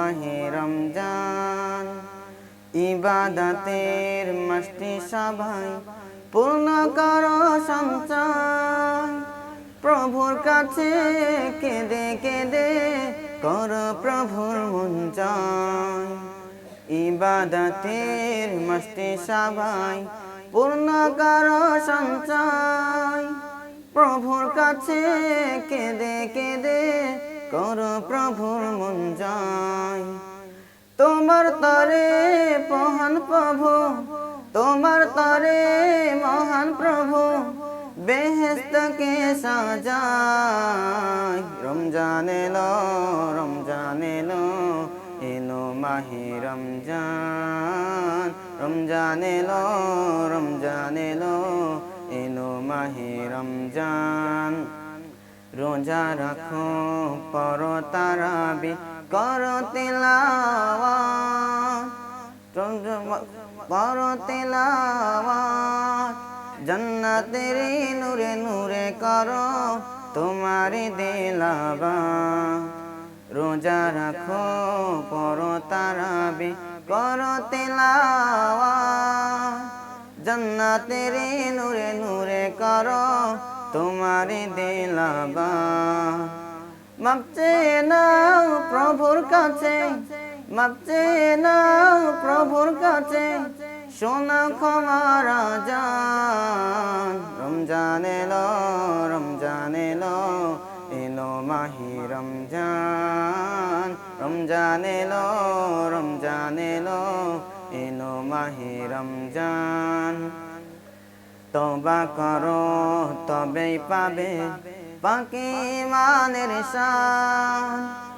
মাহে রমজান। ইবাদাতের মাস্তি সবাই পূর্ণ করো সঞ্চয় প্রভুর কাছে কেঁদে কেঁদে কর প্রভুর জয় ইবাদাতের মস্তি সবাই পূর্ণ করো সঞ্চয় প্রভুর কাছে কেঁদে কেঁদে করো প্রভুর মন জয় তোমার তরে মহান প্রভু, তোমার তরে মহান প্রভু বেহেস্তকে সাজায় রমজান এলো রমজান এলো এলো মাহি রমজান। রমজান এলো রমজান এলো এলো মাহি রমজান। রোজা রাখো, পর তারাবি কর তেলাওয়া জন্নাতের নূরে নূরে করো তোমারি দিলাবা রোজা রাখো, পর তারাবি কর তেলাওয়া জন্নাতের নূরে নূরে করো তোমারি দিলাবা। মাপচে নাও প্রভুর কাছে, মাপচে নাও প্রভুর কাছে, সোনা ক্ষমার যান রমজান এলো রমজান এলো এলো মাহি রমজান। রমজান এলো রমজান এলো এলো মাহি রমজান। তবা করো তবেই পাবে বাকি মানের শান।